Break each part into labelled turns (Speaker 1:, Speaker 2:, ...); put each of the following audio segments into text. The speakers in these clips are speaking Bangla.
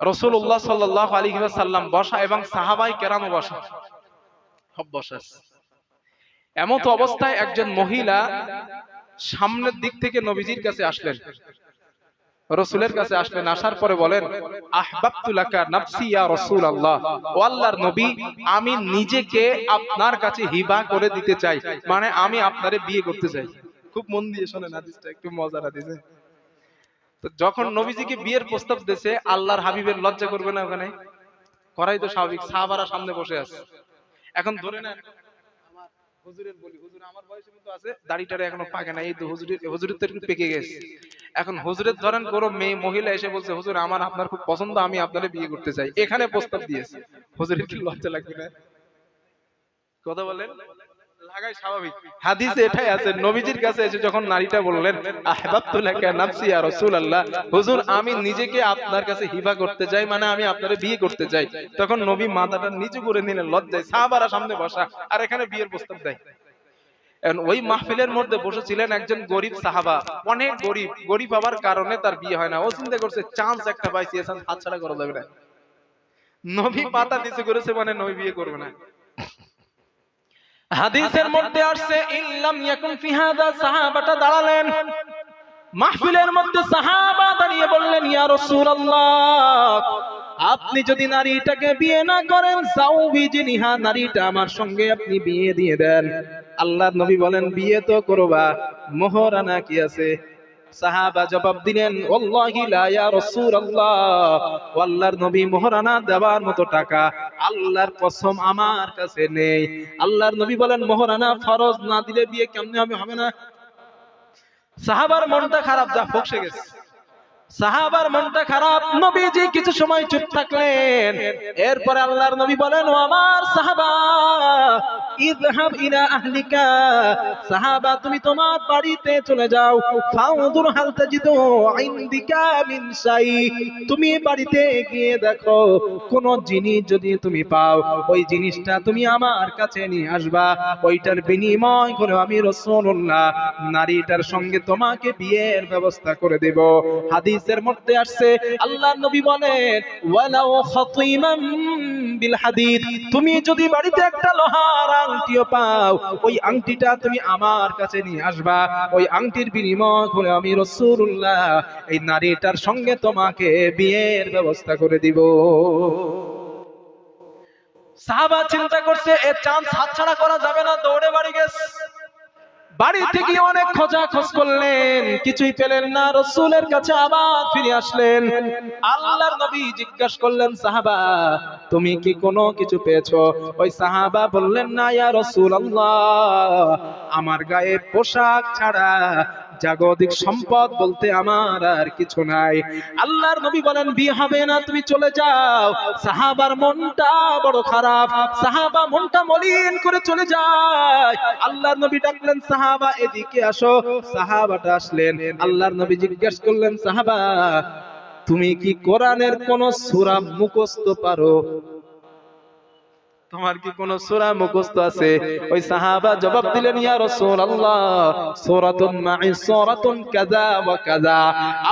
Speaker 1: রসুল্লাহ সাল্লাহ আলী সাল্লাম বসা এবং সাহাবাই কেরামও বসা। সব বসা এমত অবস্থায় একজন মহিলা সামনের দিক থেকে নবীজির কাছে আসলেন। রসুলের কাছে আসলেন আসার পরে বলেন আহবাবতুলাকা নাফসি ইয়া রাসূলুল্লাহ। ও আল্লাহর নবী আমি নিজেকে আপনার কাছে হিবা করে দিতে চাই। মানে আমি আপনারে বিয়ে করতে চাই। খুব মন দিয়ে শোনেন হাদিসটা একটু মজার হাদিস? তো যখন নবীজিকে বিয়ের প্রস্তাব দিয়েছে আল্লাহর হাবিবের লজ্জা করবে না ওখানে? করাই তো স্বাভাবিক সাহাবারা সামনে বসে আছে। এখন ধরে নেন আমার হুজুরের বলি হুজুর আমার বয়সের মতো আছে দাড়িটারে এখনও পাকে না এই তো হুজুরের হুজুরের তো একটু পেকে গেছে। এখন হুজুরের ধরেন কোনো মেয়ে মহিলা এসে বলছে হুজুর আমার আপনার খুব পছন্দ আমি আপনারে বিয়ে করতে চাই। এখানে প্রস্তাব দিয়েছে। হুজুরের কি লজ্জা লাগবে না? কথা বলেন। হাদিসে এটাই আছে নবীজির কাছে এসে যখন নারীটা বললেন আহবাবতুলাকা নাফসি ইয়া রাসূলুল্লাহ হুজুর আমি নিজেকে আপনার কাছে হিবা করতে চাই মানে আমি আপনারে বিয়ে করতে চাই। তখন নবী মাথাটা নিচু করে নিলেন লজ্জায় সাহাবারা সামনে বসা আর এখানে বিয়ের প্রস্তাব দেয়। ওই মাহফিলের মধ্যে বসেছিলেন একজন গরিব সাহাবা অনেক গরিব গরিব হওয়ার কারণে তার বিয়ে হয় না। ও চিন্তা করছে চান্স একটা পাইছি এ চান্স হাতছাড়া করা যাবে না। নবী পাতা নিচু করেছে মানে নবী বিয়ে করবে না। হাদিসের মধ্যে আসছে ইল্লাম ইয়াকুন ফি হাদা সাহাবাটা দাঁড়ালেন। মাহফিলের মধ্যে সাহাবা দাঁড়িয়ে বললেন, ইয়া রাসূলুল্লাহ, আপনি যদি নারীটাকে বিয়ে না করেন সাউবি জিনিহা নারীটা আমার সঙ্গে আপনি বিয়ে দিয়ে দেন। আল্লাহর নবী বলেন, বিয়ে তো করবা, মোহরানা কি আছে? সাহাবা জবাব দিলেন, ওয়াল্লাহি লা ইয়া রাসূলুল্লাহ। আল্লাহর নবী মোহরানা দেওয়ার মতো টাকা আল্লাহর কসম আমার কাছে নেই। আল্লাহর নবী বলেন, মোহরানা ফরজ না দিলে বিয়ে কেমনে হবে হবে না? সাহাবার মনটা খারাপ, যা ফকসে গেছে। সাহাবার মনটা খারাপ, নবীজি কিছু সময় চুপ থাকলেন। এরপরে আল্লাহর নবী বলেন, ও আমার সাহাবা ইযহাব ইলা আহলিকা। সাহাবা, তুমি তোমার বাড়িতে চলে যাও। ফাউদুর হাল তাজিদু ইনদিকা মিন শাই। তুমি বাড়িতে গিয়ে দেখো, কোন জিনিস যদি তুমি পাও, ওই জিনিসটা তুমি আমার কাছে নিয়ে আসবা। ওইটার বিনিময় করে আমি রাসূলুল্লাহ, নারীটার সঙ্গে তোমাকে বিয়ের ব্যবস্থা করে দেব। হাদিসের মধ্যে আসছে আল্লাহর নবী বলেন, ওয়ালাউ খাতিমান বিল হাদিদ। তুমি যদি বাড়িতে একটা লোহার আংটিও পাও, ওই আংটিটা তুমি আমার কাছে নিয়ে আসবা। ওই আংটির বিনিময় করে আমি রসুল্লাহ এই নারীটার সঙ্গে তোমাকে বিয়ের ব্যবস্থা করে দিব। সাহাবা চিন্তা করছে এর চান্স হাতছাড়া করা যাবে না, দৌড়ে বাড়ি গেছে। অনেক খোঁজা খোঁজ করলেন কিছুই পেলেন না রসুলের কাছে আবার ফিরে আসলেন। আল্লাহর নবী জিজ্ঞাসা করলেন সাহাবা তুমি কি কোনো কিছু পেয়েছ? ওই সাহাবা বললেন না ইয়া রসুল আমার গায়ে পোশাক ছাড়া জাগতিক সম্পদ বলতে আমার আর কিছু নাই। আল্লাহর নবী বলেন বিয়ে হবে না তুমি চলে যাও। সাহাবার মনটা বড় খারাপ সাহাবা মনটা মলিন করে চলে যায়। আল্লাহর নবী ডাকলেন সাহাবা এদিকে আসো। সাহাবাটা আসলেন। আল্লাহর নবী জিজ্ঞেস করলেন, সাহাবা, তুমি কি কোরআনের কোন সূরা মুখস্থ পারো? তোমার কি কোন সূরা মুখস্থ আছে? ওই সাহাবা জবাব দিলেন, ইয়া রাসূলুল্লাহ, সূরাতুন মা'i সূরাতুন কাযা ওয়া কাযা।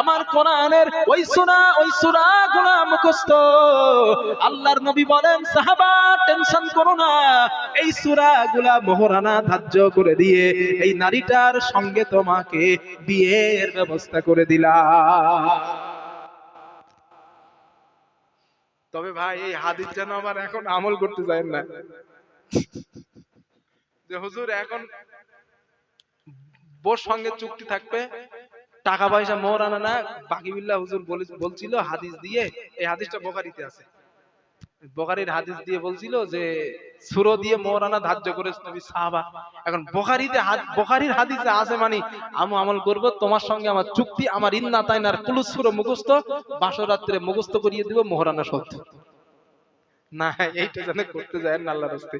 Speaker 1: আমার কোরআনের ওই সূরা, ওই সূরাগুলো মুখস্থ। আল্লাহর নবী বলেন, সাহাবা, টেনশন করো না। এই সূরাগুলা মোহরানা ধার্য করে দিয়ে এই নারীটার সঙ্গে তোমাকে বিয়ের ব্যবস্থা করে দিলাম। তবে ভাই এই হাদিস যেন আবার এখন আমল করতে যায় না। যে হুজুর এখন বোর সঙ্গে চুক্তি থাকবে টাকা পয়সা মোর আনা না বাকি বিল্লাহ হুজুর বলছিল হাদিস দিয়ে এই হাদিসটা বোকারিতে আছে। বোখারির হাদিস দিয়ে বলছিল যে, সুরো দিয়ে মোহর আনা ধার্য করে নবী সাহাবা। এখন বোখারিতে বোখারির হাদিসে আছে মানে আমি আমল করব, তোমার সঙ্গে আমার চুক্তি, আমার ইন্না তাইনার কুলুস সুরো মুখস্থ, বাসরাত্রে মুখস্থ করিয়ে দিব মোহরানা সত্য না, এইটা যেন করতে যায় না, আল্লাহর রাস্তে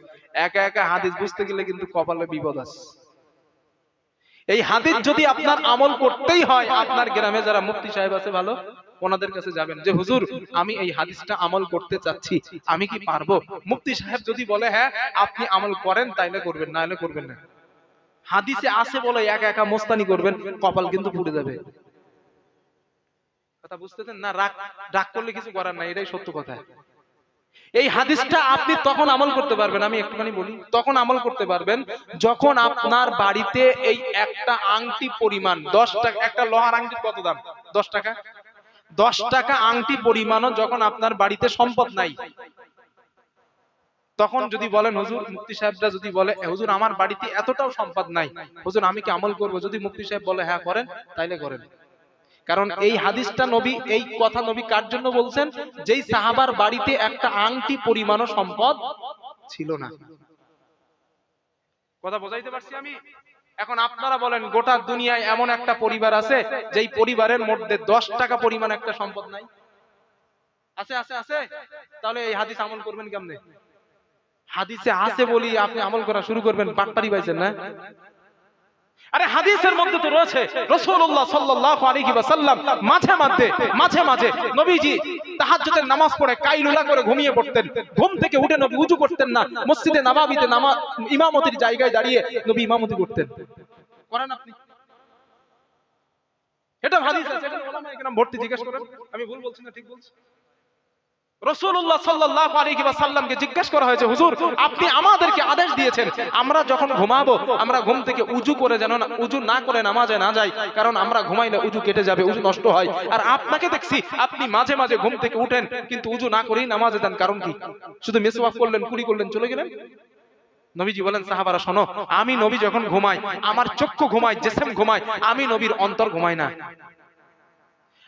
Speaker 1: একা একা হাদিস বুঝতে গেলে কিন্তু কপালে বিপদ আছে। এই হাদিস যদি আপনার আমল করতেই হয়, আপনার গ্রামে যারা মুফতি সাহেব আছে, ভালো? ওনাদের কাছে যাবেন যে, হুজুর, আমি এই হাদিসটা আমল করতে চাচ্ছি, আমি কি পারব? মুফতি সাহেব যদি বলে হ্যাঁ আপনি আমল করেন, তাইলে করবেন না হলে করবেন না। হাদিসে আছে বলে একা একা মোস্তানি করবেন, কপাল কিন্তু পুড়ে যাবে। কথা বুঝতেছেন? না, রাগ রাগ করলে কিছু করার নাই, এটাই সত্য কথা। এই হাদিসটা আপনি তখন আমল করতে পারবেন, আমি একটুখানি বলি, তখন আমল করতে পারবেন, যখন আপনার বাড়িতে এই একটা আংটি পরিমাণ, দশ টাকা, একটা লোহার আংটির কত দাম? দশ টাকা? দশ টাকা আংটি পরিমাণও যখন আপনার বাড়িতে সম্পদ নাই। তখন যদি বলেন, হুজুর, মুফতি সাহেবরা যদি বলে হুজুর, আমার বাড়িতে এতটাও সম্পদ নাই। হুজুর, আমি কি আমল করব? যদি মুফতি সাহেব বলে হ্যাঁ করেন, তাইলে করেন। কারণ এই হাদিসটা নবী, এই কথা নবী কার জন্য বলছেন? যেই সাহাবার বাড়িতে একটা আংটি পরিমাণও সম্পদ ছিল না। কথা বোঝাইতে পারছি আমি? এখন আপনারা বলেন, গোটা দুনিয়ায় এমন একটা পরিবার আছে, যেই পরিবারের মধ্যে দশ টাকা পরিমাণ একটা সম্পদ নাই? আছে আছে আছে? তাহলে এই হাদিস আমল করবেন কেমনে? হাদিসে আছে বলি আপনি আমল করা শুরু করবেন, বাটপারি পাইছেন না? আরে হাদিসের মধ্যে তো রয়েছে, রাসূলুল্লাহ সাল্লাল্লাহু আলাইহি ওয়াসাল্লাম মাঝে মাঝে মাঝে মাঝে নবীজি তাহাজ্জুদের নামাজ পড়ে কাইলুলা করে ঘুমিয়ে পড়তেন। ঘুম থেকে উঠে নবী উজু করতেন না, মসজিদে নববীতে নামা, ইমামতির জায়গায় দাঁড়িয়ে নবী ইমামতি করতেন। করেন আপনি? এটা হাদিস আছে ভর্তি জিজ্ঞেস করেন। আমি ভুল বলছি না, ঠিক বলছি? রসুল্লাহ হুজুর, আপনি যেন কারণ মাঝে মাঝে ঘুম থেকে উঠেন, কিন্তু উজু না করেই নামাজে দেন কারণ কি? শুধু মিসওয়াক করলেন কুড়ি করলেন, চলে গেলেন? নবীজি বলেন, সাহাবারা, শোনো, আমি নবী যখন ঘুমাই, আমার চক্ষু ঘুমায়, জেসেম ঘুমায়, আমি নবীর অন্তর ঘুমাই না।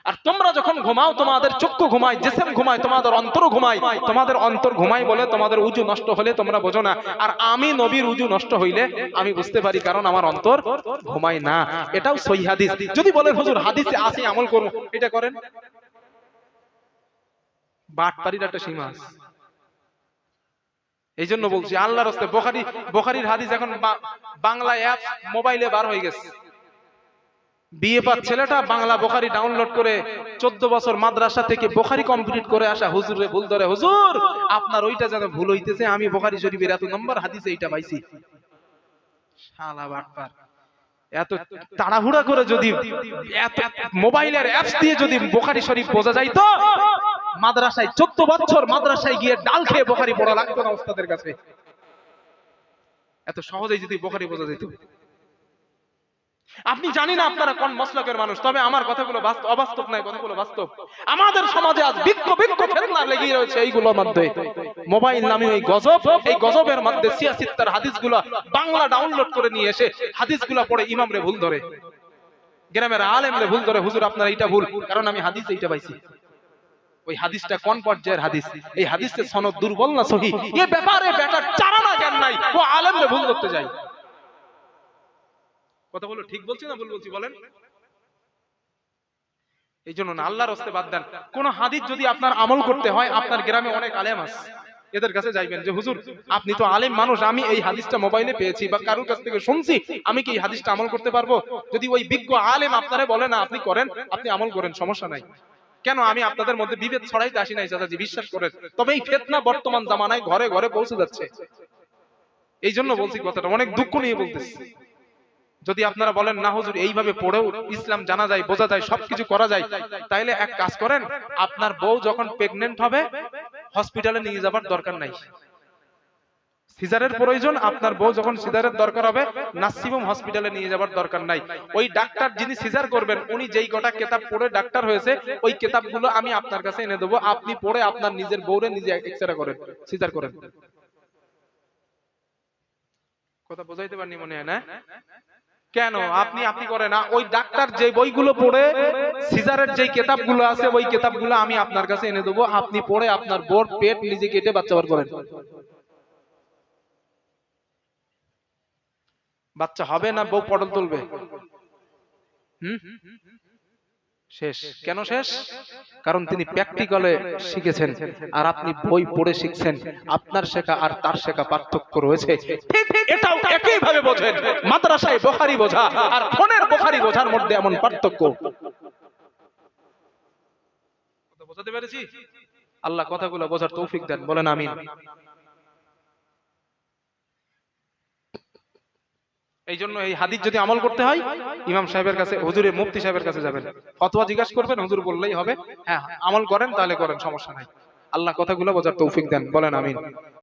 Speaker 1: আর তোমরা যখন ঘুমাও, তোমাদের চক্ষু ঘুমায়, জেসেম ঘুমায়, তোমাদের অন্তর ঘুমায়, তোমাদের অন্তর ঘুমায় বলে তোমাদের উজু নষ্ট হলে তোমরা বোঝো না। আর আমি নবীর উজু নষ্ট হইলে আমি বুঝতে পারি কারণ আমার অন্তর ঘুমায় না। এটাও সহি হাদিস। যদি বলেন হুজুর, হাদিসে আসি আমল করুন। এটা করেন? বাটপারির একটা সীমা এই জন্য বলছি, আল্লাহর বোখারি বোখারির হাদিস এখন বাংলা অ্যাপ মোবাইলে বার হয়ে গেছে। বিয়ে ছেলেটা বাংলা বোখারি ডাউনলোড করে চোদ্দ বছর মাদ্রাসা থেকে বোখারি কমপ্লিট করে আসা হুজুরে ভুল ধরে। হুজুর আপনার ওইটা যেন ভুল হইতেছে আমি বোখারি শরীফের এত নম্বর হাদিসে এইটা পাইছি। শালা বাটপার। এত তাড়াহুড়া করে যদি এত মোবাইলের অ্যাপস দিয়ে যদি বোখারি শরীফ বোঝা যাইতো মাদ্রাসায় চোদ্দ বছর মাদ্রাসায় গিয়ে ডাল খেয়ে বোখারি পড়া লাগতো না ওস্তাদের কাছে। এত সহজেই যদি বোখারি বোঝা যেত আপনি জানি না আপনারা কোন মসলকের মানুষ, তবে আমার কথাগুলো বাস্তব, অবাস্তব নয়, কথাগুলো বাস্তব। আমাদের সমাজে আজ বিক্ষ বিক্ষ ফেতনা লেগে রয়েছে এইগুলোর মধ্যে। মোবাইল নামে এই গজব, এই গজবের মধ্যে সিয়াসিত্তার হাদিসগুলো বাংলা ডাউনলোড করে নিয়ে এসে হাদিসগুলো পড়ে ইমামরে ভুল ধরে। গ্রামের আলেমরে ভুল ধরে, হুজুর আপনার এইটা ভুল, কারণ আমি হাদিস এইটা পাইছি। ওই হাদিসটা কোন পর্যায়ের হাদিস? এই হাদিসের সনদ দুর্বল না সহি? এ ব্যাপারে বেটার চারানা জ্ঞান নাই, ও আলেমরে ভুল করতে যায়। কথা বলো, ঠিক বলছি না ভুল বলছি, বলেন। এই জন্য না আল্লাহর হস্তে বাদ দেন। কোন হাদিস যদি আপনার আমল করতে হয়, আপনার গ্রামে অনেক আলেম আছে। এদের কাছে যাইবেন যে, হুজুর, আপনি তো আলেম মানুষ, আমি এই হাদিসটা মোবাইলে পেয়েছি বা কারোর কাছ থেকে শুনছি, আমি কি এই হাদিসটা আমল করতে পারব? যদি ওই বিজ্ঞ আলেম আপনারে বলে, না, আপনি করেন, আপনি আমল করেন, সমস্যা নাই। কেন আমি আপনাদের মধ্যে বিভেদ ছড়াইতে আসি নাই, চাচাজি, বিশ্বাস করেন। তবে এই ফেতনা বর্তমান জামানায় ঘরে ঘরে পৌঁছে যাচ্ছে। এই জন্য বলছি কথাটা, অনেক দুঃখ নিয়ে বলতেছি। যদি আপনারা বলেন, না হুজুর, এইভাবে পড়েও ইসলাম জানা যায়, বোঝা যায়, সবকিছু করা যায়, তাইলে এক কাজ করেন, আপনার বউ যখন প্রেগনেন্ট হবে হসপিটালে নিয়ে যাবার দরকার নাই। সিজারের প্রয়োজন, আপনার বউ যখন সিজারের দরকার হবে, নাসিমুম হসপিটালে নিয়ে যাবার দরকার নাই। ওই ডাক্তার যিনি সিজার করবেন, উনি যেই কটা কেতাব পড়ে ডাক্তার হয়েছে, ওই কেতাবগুলো আমি আপনার কাছে এনে দেবো। আপনি পড়ে আপনার নিজের বউরে নিজে এক্সরে করেন, সিজার করেন। কথা বোঝাইতে পারিনি মনে হয় না? কেন? আপনি আপনি করেন। না ওই ডাক্তার যে বইগুলো পড়ে সিজারের যে কেতাবগুলো আছে ওই কেতাবগুলো আমি আপনার কাছে এনে দেবো। আপনি পড়ে আপনার বোর্ড পেট নিজে কেটে বাচ্চা বার করেন। বাচ্চা হবে না? বউ পটল তুলবে। হুম? শেষ। কেন শেষ? কারণ তিনি প্র্যাকটিক্যালে শিখেছেন। আর আপনি বই পড়ে শিখছেন। আপনার শেখা আর তার শেখা পার্থক্য রয়েছে। ঠিক এটাও একই ভাবে বোঝেন। মাদ্রাসায় বোখারি বোঝা আর ফোনের বোখারি বোঝার মধ্যে এমন পার্থক্য। বোঝাতে পেরেছি? আল্লাহ কথাগুলো বোঝার তৌফিক দেন। বলেন আমিন। এই জন্য এই হাদিস যদি আমল করতে হয়, ইমাম সাহেবের কাছে, হুজুরে মুফতি সাহেবের কাছে যাবেন। ফতোয়া জিজ্ঞাসা করবেন, হুজুর বললেই হবে। হ্যাঁ আমল করেন, তাহলে করেন, সমস্যা নাই। আল্লাহ কথাগুলো বোঝার তৌফিক দেন। বলেন আমিন।